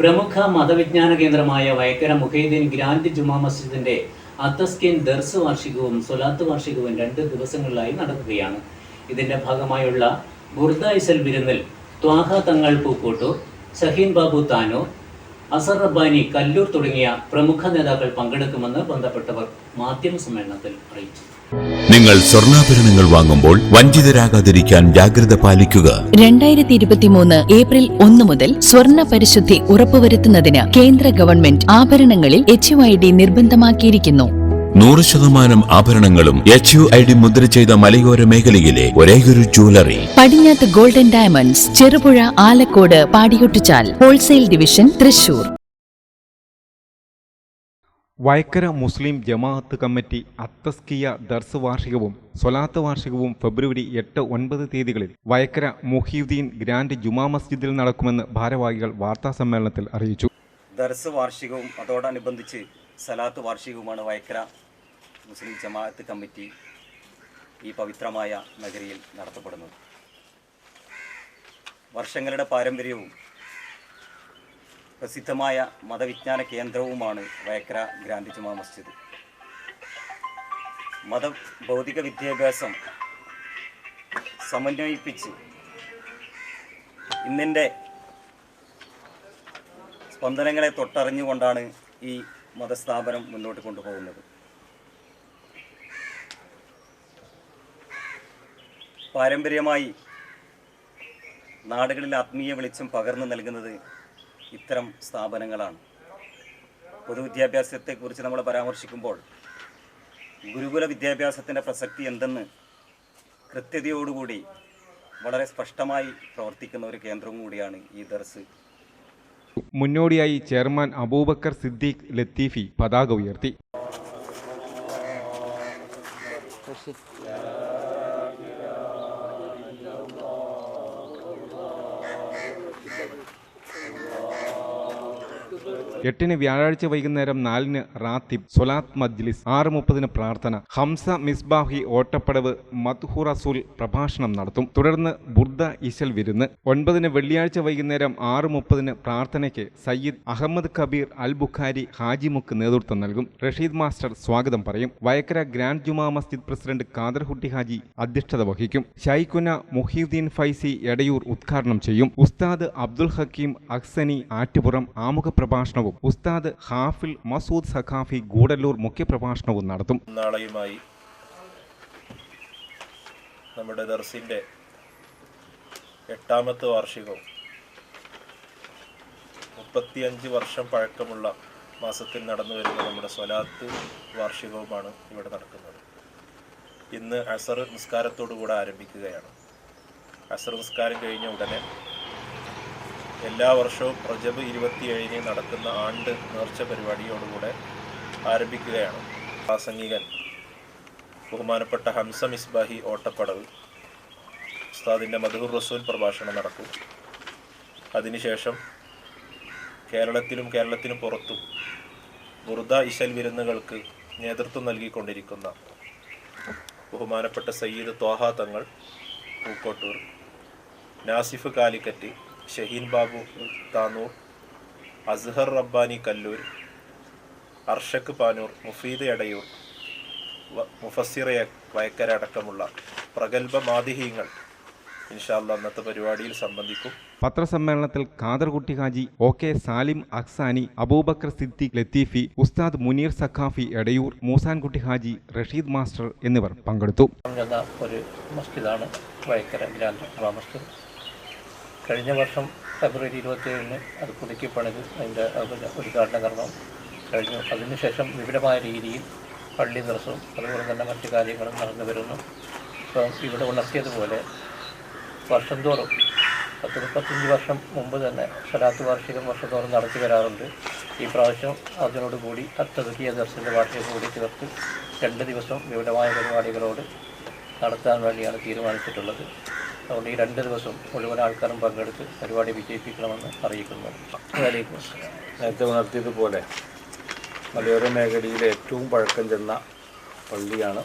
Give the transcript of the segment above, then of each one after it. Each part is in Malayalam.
പ്രമുഖ മതവിജ്ഞാന കേന്ദ്രമായ വയക്കര മുഹൈദ്ദീൻ ഗ്രാൻഡ് ജുമാ മസ്ജിദിന്റെ അത്തസ്കിൻ ദർസ് വാർഷികവും സൊലാത്ത് വാർഷികവും രണ്ട് ദിവസങ്ങളിലായി നടക്കുകയാണ്. ഇതിന്റെ ഭാഗമായുള്ള ബുർദ ഇസൽ വിരുന്നിൽ ത്വാഹ തങ്ങൾ പൂക്കോട്ടൂർ ഷഹീൻ ബാബു താനൂർ അസർ റബ്ബാനി കല്ലൂർ തുടങ്ങിയ പ്രമുഖ നേതാക്കൾ പങ്കെടുക്കുമെന്ന് ബന്ധപ്പെട്ടവർ മാധ്യമ സമ്മേളനത്തിൽ അറിയിച്ചു. നിങ്ങൾ സ്വർണാഭരണങ്ങൾ വാങ്ങുമ്പോൾ വഞ്ചിതരാകാതിരിക്കാൻ ജാഗ്രത പാലിക്കുക. രണ്ടായിരത്തി ഇരുപത്തിമൂന്ന് ഏപ്രിൽ ഒന്ന് മുതൽ സ്വർണ പരിശുദ്ധി ഉറപ്പുവരുത്തുന്നതിന് കേന്ദ്ര ഗവൺമെന്റ് ആഭരണങ്ങളിൽ എച്ച് ഐ ഡി നിർബന്ധമാക്കിയിരിക്കുന്നു. നൂറ് ശതമാനം ആഭരണങ്ങളും എച്ച് യു ഐ ഡി മുദ്ര ചെയ്ത മലയോര മേഖലയിലെ ഒരേയൊരു ജ്വല്ലറി പടിഞ്ഞാത്ത് golden diamonds Cherupuzha Alakode Padiyottuchal wholesale division Thrissur. Vayakkara Muslim Jamaat committee അത്തസ്കിയ ദർസ് വാർഷികവും സ്വലാത്ത് വാർഷികവും ഫെബ്രുവരി എട്ട് ഒൻപത് തീയതികളിൽ വയക്കര മുഹീദ്ദീൻ ഗ്രാൻഡ് ജുമാ മസ്ജിദിൽ നടക്കുമെന്ന് ഭാരവാഹികൾ വാർത്താസമ്മേളനത്തിൽ അറിയിച്ചു. ദർസ് വാർഷികവും അതോടനുബന്ധിച്ച് സലാത്ത് വാർഷികവുമാണ് വയക്കര മുസ്ലിം ജമാഅത്ത് കമ്മിറ്റി ഈ പവിത്രമായ നഗരിയിൽ നടത്തപ്പെടുന്നത്. വർഷങ്ങളുടെ പാരമ്പര്യവും പ്രസിദ്ധമായ മതവിജ്ഞാന കേന്ദ്രവുമാണ് വയക്ര ഗ്രാൻഡ് ജുമാ മസ്ജിദ്. മത ഭൗതിക വിദ്യാഭ്യാസം സമന്വയിപ്പിച്ച് ഇന്നിന്റെ സ്പന്ദനങ്ങളെ തൊട്ടറിഞ്ഞുകൊണ്ടാണ് ഈ മതസ്ഥാപനം മുന്നോട്ട് കൊണ്ടുപോകുന്നത്. പാരമ്പര്യമായി നാടുകളിൽ ആത്മീയ വെളിച്ചം പകർന്നു നൽകുന്നത് ഇത്തരം സ്ഥാപനങ്ങളാണ്. പൊതുവിദ്യാഭ്യാസത്തെക്കുറിച്ച് നമ്മൾ പരാമർശിക്കുമ്പോൾ ഗുരുകുല വിദ്യാഭ്യാസത്തിന്റെ പ്രസക്തി എന്തെന്ന് കൃത്യതയോടുകൂടി വളരെ സ്പഷ്ടമായി പ്രവർത്തിക്കുന്ന ഒരു കേന്ദ്രവും കൂടിയാണ് ഈ ദർസ്. മുന്നോടിയായി ചെയർമാൻ അബൂബക്കർ സിദ്ദീഖ് ലത്തീഫി പതാക ഉയർത്തി. എട്ടിന് വ്യാഴാഴ്ച വൈകുന്നേരം നാലിന് റാത്തിബ് സൊലാത്ത് മജ്ലിസ് ആറ് മുപ്പതിന് പ്രാർത്ഥന ഹംസ മിസ്ബാഹി ഓട്ടപ്പടവ് മദ്ഹു റസൂൽ പ്രഭാഷണം നടത്തും. തുടർന്ന് ബുർദ ഇശൽ വിരുന്ന്. ഒൻപതിന് വെള്ളിയാഴ്ച വൈകുന്നേരം ആറ് മുപ്പതിന് പ്രാർത്ഥനയ്ക്ക് സയ്യിദ് അഹമ്മദ് കബീർ അൽ ബുഖാരി ഹാജിമുക്ക് നേതൃത്വം നൽകും. റഷീദ് മാസ്റ്റർ സ്വാഗതം പറയും. വയക്കര ഗ്രാൻഡ് ജുമാ മസ്ജിദ് പ്രസിഡന്റ് ഖാദർ ഹുട്ടി ഹാജി അധ്യക്ഷത വഹിക്കും. ഷൈഖുന മുഹീദ്ദീൻ ഫൈസി എടയൂർ ഉദ്ഘാടനം ചെയ്യും. ഉസ്താദ് അബ്ദുൽ ഹക്കീം അക്സനി ആറ്റുപുറം ആമുഖ പ്രഭാഷണവും ഉസ്താദ് ഹാഫിൽ മസൂദ് സഖാഫി ഗൂഡല്ലൂർ മുഖ്യപ്രഭാഷണവും നടത്തും. നാളെയുമായി നമ്മുടെ ദർസിന്റെ എട്ടാമത്തെ വാർഷികവും മുപ്പത്തിയഞ്ച് വർഷം പഴക്കമുള്ള മാസത്തിൽ നടന്നു വരുന്ന നമ്മുടെ സ്വലാത്ത് വാർഷികവുമാണ് ഇവിടെ നടക്കുന്നത്. ഇന്ന് അസർ നിസ്കാരത്തോടു കൂടെ ആരംഭിക്കുകയാണ്. അസർ നിസ്കാരം കഴിഞ്ഞ ഉടനെ എല്ലാ വർഷവും പ്രജബ് ഇരുപത്തി ഇരുപത്തിയേഴിന് നടക്കുന്ന ആണ്ട് നേർച്ച പരിപാടിയോടുകൂടെ ആരംഭിക്കുകയാണ്. പ്രാസംഗികൻ ബഹുമാനപ്പെട്ട ഹംസ മിസ്ബാഹി ഓട്ടപ്പടവ് ഉസ്താദിന്റെ മധുർ റസൂൽ പ്രഭാഷണം നടക്കും. അതിനുശേഷം കേരളത്തിലും കേരളത്തിനും പുറത്തും ബുർദ ഇശൽ വിരുന്നുകൾക്ക് നേതൃത്വം നൽകിക്കൊണ്ടിരിക്കുന്ന ബഹുമാനപ്പെട്ട സയ്യിദ് ത്വാഹ തങ്ങൾ പൂക്കോട്ടൂർ നാസിഫ് കാലിക്കറ്റ് ഷഹീൻ ബാബു താനൂർ അസ്ഹർ റബ്ബാനി കല്ലൂർ അർഷക് പാനൂർ മുഫീദ് എടയൂർ മുഫസ്സിറ വയക്കര അടക്കമുള്ള പ്രഗത്ഭ മാതിഹീങ്ങൾ ഇൻഷാല്ല അന്നത്തെ പരിപാടിയിൽ സംബന്ധിക്കും. പത്രസമ്മേളനത്തിൽ Khader Kutty Haji O K Salim Aksani Aboobacker Siddique Latheefi Ustad Muneer Saqafi Edayur Moosankutty Haji Rasheed master എന്നിവർ പങ്കെടുത്തു. ഒരു മസ്ജിദാണ് വയക്കര ഗ്രാൻഡ്. മസ്ജിദ് കഴിഞ്ഞ വർഷം ഫെബ്രുവരി ഇരുപത്തിയേഴിന് അത് പുതുക്കി പണിത് അതിന്റെ ഉദ്ഘാടന കർമ്മം കഴിഞ്ഞു. അതിനുശേഷം വിപുലമായ രീതിയിൽ പള്ളി ദിവസവും അതുപോലെ തന്നെ മറ്റു കാര്യങ്ങളും നടന്നു വരുന്നു. ഇപ്പം ഇവിടെ ഉണർത്തിയതുപോലെ വർഷം തോറും പത്ത് മുപ്പത്തഞ്ച് വർഷം മുമ്പ് തന്നെ സ്വലാത്ത് വാർഷികം വർഷത്തോറും നടത്തി വരാറുണ്ട്. ഈ പ്രാവശ്യം അതിനോടുകൂടി അത്തതുക്കിയ ദർശന്റെ വാർഷികം കൂടി ചേർത്ത് രണ്ട് ദിവസം വിപുലമായ പരിപാടികളോട് നടത്താൻ വേണ്ടിയാണ് തീരുമാനിച്ചിട്ടുള്ളത്. അതുകൊണ്ട് ഈ രണ്ട് ദിവസം മുഴുവൻ ആൾക്കാരും പങ്കെടുത്ത് പരിപാടി വിജയിപ്പിക്കണമെന്ന് അറിയിക്കുന്നു. നേരത്തെ ഉണർത്തിയതുപോലെ മലയോര മേഖലയിലെ ഏറ്റവും പഴക്കം ചെന്ന പള്ളിയാണ്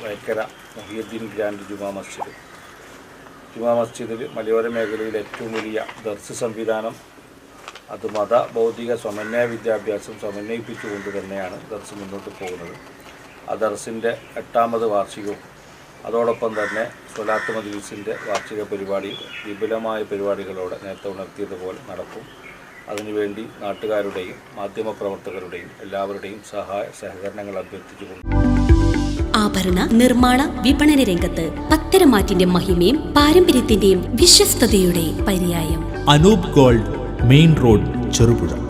വയക്കര മുഹിയുദ്ദീൻ ഗ്രാൻഡ് ജുമാ മസ്ജിദ്. ജുമാ മസ്ജിദിൽ മലയോര മേഖലയിലെ ഏറ്റവും വലിയ ദർശ സംവിധാനം അത് മത ഭൗതിക സമന്വയ വിദ്യാഭ്യാസം സമന്വയിപ്പിച്ചുകൊണ്ട് തന്നെയാണ് ദർസ് മുന്നോട്ട് പോകുന്നത്. ആ ദർസിന്റെ എട്ടാമത് വാർഷികവും അതോടൊപ്പം തന്നെ സ്വലാത്ത് മജ്ലിസിന്റെ വാർഷിക പരിപാടി വിപുലമായ പരിപാടികളോടെ നേരത്തെ ഉണർത്തിയതുപോലെ നടക്കും. അതിനുവേണ്ടി നാട്ടുകാരുടെയും മാധ്യമപ്രവർത്തകരുടെയും എല്ലാവരുടെയും സഹായ സഹകരണങ്ങൾ അഭ്യർത്ഥിച്ചുകൊണ്ട്. ആഭരണ നിർമ്മാണ വിപണന രംഗത്ത് പത്തരമാറ്റിന്റെ മഹിമയും പാരമ്പര്യത്തിന്റെയും വിശ്വസ്തയുടെ പര്യായം. Anoop gold main road Cherupuzha.